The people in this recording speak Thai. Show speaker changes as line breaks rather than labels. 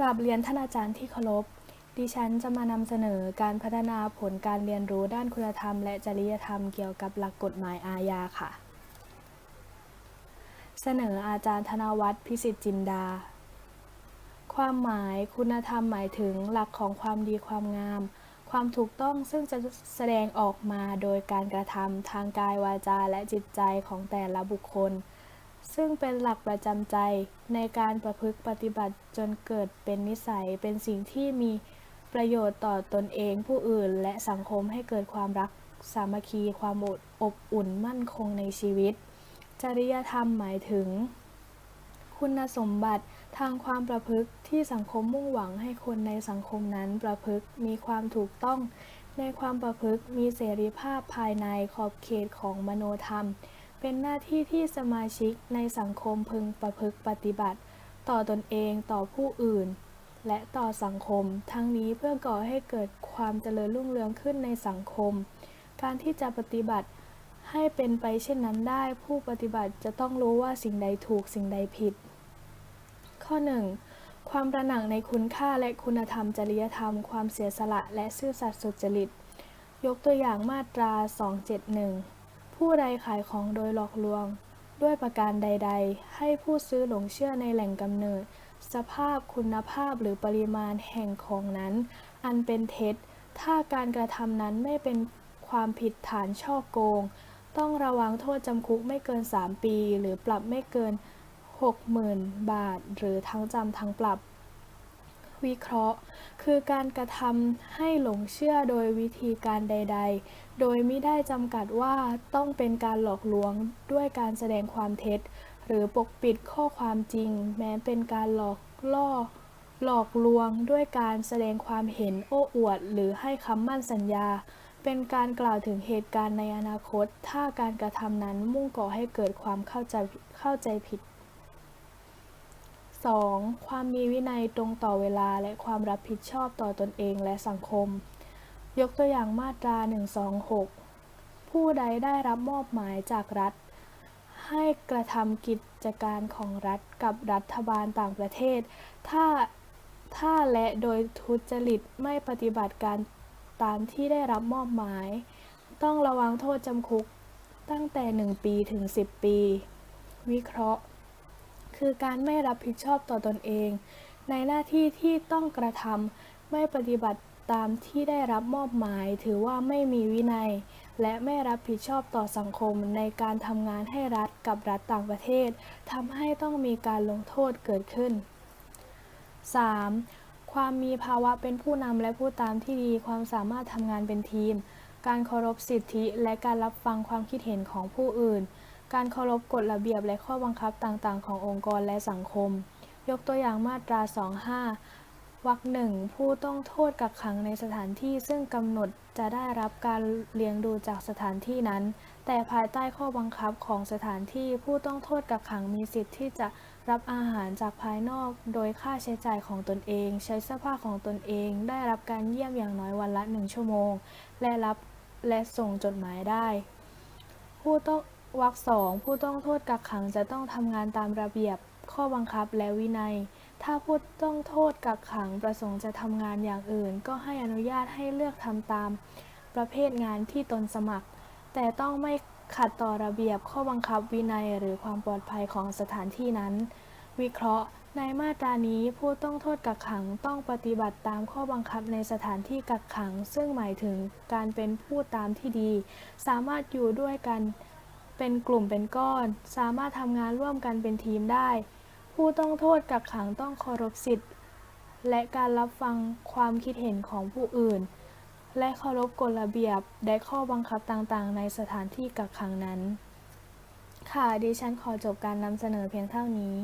กราบเรียนท่านอาจารย์ที่เคารพ ดิฉันจะมานำเสนอการพัฒนาผลการเรียนรู้ด้านคุณธรรม และจริยธรรมเกี่ยวกับหลักกฎหมายอาญาค่ะ เสนออาจารย์ธนวัฒน์พิสิทธิ์จินดา ความหมายคุณธรรมหมายถึงหลักของความดีความงาม ความถูกต้องซึ่งจะแสดงออกมาโดยการกระทำทางกายวาจาและจิตใจของแต่ละบุคคล ซึ่งเป็นหลักประจำใจในการประพฤติปฏิบัติจนเกิดเป็นนิสัยเป็นสิ่งที่มีประโยชน์ต่อตนเองผู้อื่น และสังคมให้เกิดความรักสามัคคีความอดอบอุ่นมั่นคงในชีวิต จริยธรรมหมายถึง คุณสมบัติทางความประพฤติที่สังคมมุ่งหวังให้คนในสังคมนั้นประพฤติมีความถูกต้อง ในความประพฤติมีเสรีภาพภายในขอบเขตของมโนธรรม เป็นหน้าที่ที่สมาชิกในสังคมพึงประพฤติปฏิบัติ ต่อตนเองต่อผู้อื่น และต่อสังคม ทั้งนี้เพื่อก่อให้เกิดความเจริญรุ่งเรืองขึ้นในสังคม การที่จะปฏิบัติให้เป็นไปเช่นนั้นได้ผู้ปฏิบัติจะต้องรู้ว่าสิ่งใดถูกสิ่งใดผิด ข้อ 1. ความระหนักในคุณค่าและคุณธรรมจริยธรรม ความเสียสละและซื่อสัตย์สุจริต ยกตัวอย่างมาตรา 271 ผู้ใดขายของโดยหลอกลวง ด้วยประการใด ๆ ให้ผู้ซื้อหลงเชื่อในแหล่งกำเนิด สภาพคุณภาพหรือปริมาณแห่งของนั้น อันเป็นเท็จ ถ้าการกระทำนั้นไม่เป็นความผิดฐานช่อโกง ต้องระวังโทษจำคุกไม่เกิน 3 ปี หรือปรับไม่เกิน 60,000 บาท หรือทั้งจำทั้งปรับ วิเคราะห์ คือการกระทำให้หลงเชื่อโดยวิธีการใด ๆ โดยไม่ได้จำกัดว่าต้องเป็นการหลอกลวงด้วยการแสดงความเท็จ หรือปกปิดข้อความจริง แม้เป็นการหลอกล่อหลอกลวงด้วยการแสดงความเห็นโอ้อวด หรือให้คำมั่นสัญญา เป็นการกล่าวถึงเหตุการณ์ในอนาคต ถ้าการกระทำนั้นมุ่งก่อให้เกิดความเข้าใจเข้าใจผิด 2. ความมีวินัยตรงต่อเวลาและความรับผิดชอบต่อตนเองและสังคม ยกตัวอย่างมาตรา 126 ผู้ใดได้รับมอบหมายจากรัฐ ให้กระทำกิจการของรัฐกับรัฐบาลต่างประเทศ ถ้าถ้าและโดยทุจริตไม่ปฏิบัติการตามที่ได้รับมอบหมาย ต้องระวังโทษจำคุกตั้งแต่ 1 ปีถึง 10 ปี วิเคราะห์ คือการไม่รับผิดชอบต่อตอนเอง ในหน้าที่ที่ต้องกระทำไม่ปฏิบัติตามที่ได้รับมอบหมาย ถือว่าไม่มีวินัย และไม่รับผิดชอบต่อสังคมในการทำงานให้รัฐกับรัฐต่างประเทศทำให้ต้องมีการลงโทษเกิดขึ้น 3. ความมีภาวะเป็นผู้นำและผู้ตามที่ดีความสามารถทำงานเป็นทีม การเคารพสิทธิและการรับฟังความคิดเห็นของผู้อื่น การเคารพกฎระเบียบและข้อบังคับต่างๆ ขององค์กรและสังคม ยกตัวอย่างมาตรา 25 วรรคหนึ่งผู้ต้องโทษกักขังในสถานที่ซึ่งกำหนดจะได้รับการเลี้ยงดูจากสถานที่นั้น แต่ภายใต้ข้อบังคับของสถานที่ผู้ต้องโทษกักขังมีสิทธิ์ที่จะรับอาหารจากภายนอก โดยค่าใช้จ่ายของตนเอง ใช้เสื้อผ้าของตนเอง ได้รับการเยี่ยมอย่างน้อยวันละหนึ่งชั่วโมง และรับและส่งจดหมายได้ ผู้ต้อง วรรคสองผู้ต้องโทษกักขังจะต้องทำงานตามระเบียบ ข้อบังคับและวินัย ถ้าผู้ต้องโทษกักขังประสงค์จะทำงานอย่างอื่น ก็ให้อนุญาตให้เลือกทำตาม ประเภทงานที่ตนสมัคร แต่ต้องไม่ขัดต่อระเบียบข้อบังคับวินัยหรือความปลอดภัยของสถานที่นั้น วิเคราะห์ ในมาตรานี้ผู้ต้องโทษกักขังต้องปฏิบัติตามข้อบังคับในสถานที่กักขัง ซึ่งหมายถึงการเป็นผู้ตามที่ดี สามารถอยู่ด้วยกัน เป็นกลุ่มเป็นก้อน สามารถทำงานร่วมกันเป็นทีมได้ ผู้ต้องโทษกักขังต้องเคารพสิทธิ์ และการรับฟังความคิดเห็นของผู้อื่น และเคารพกฎระเบียบและข้อบังคับต่างๆ ในสถานที่กักขังนั้น ค่ะดิฉันขอจบการนำเสนอเพียงเท่านี้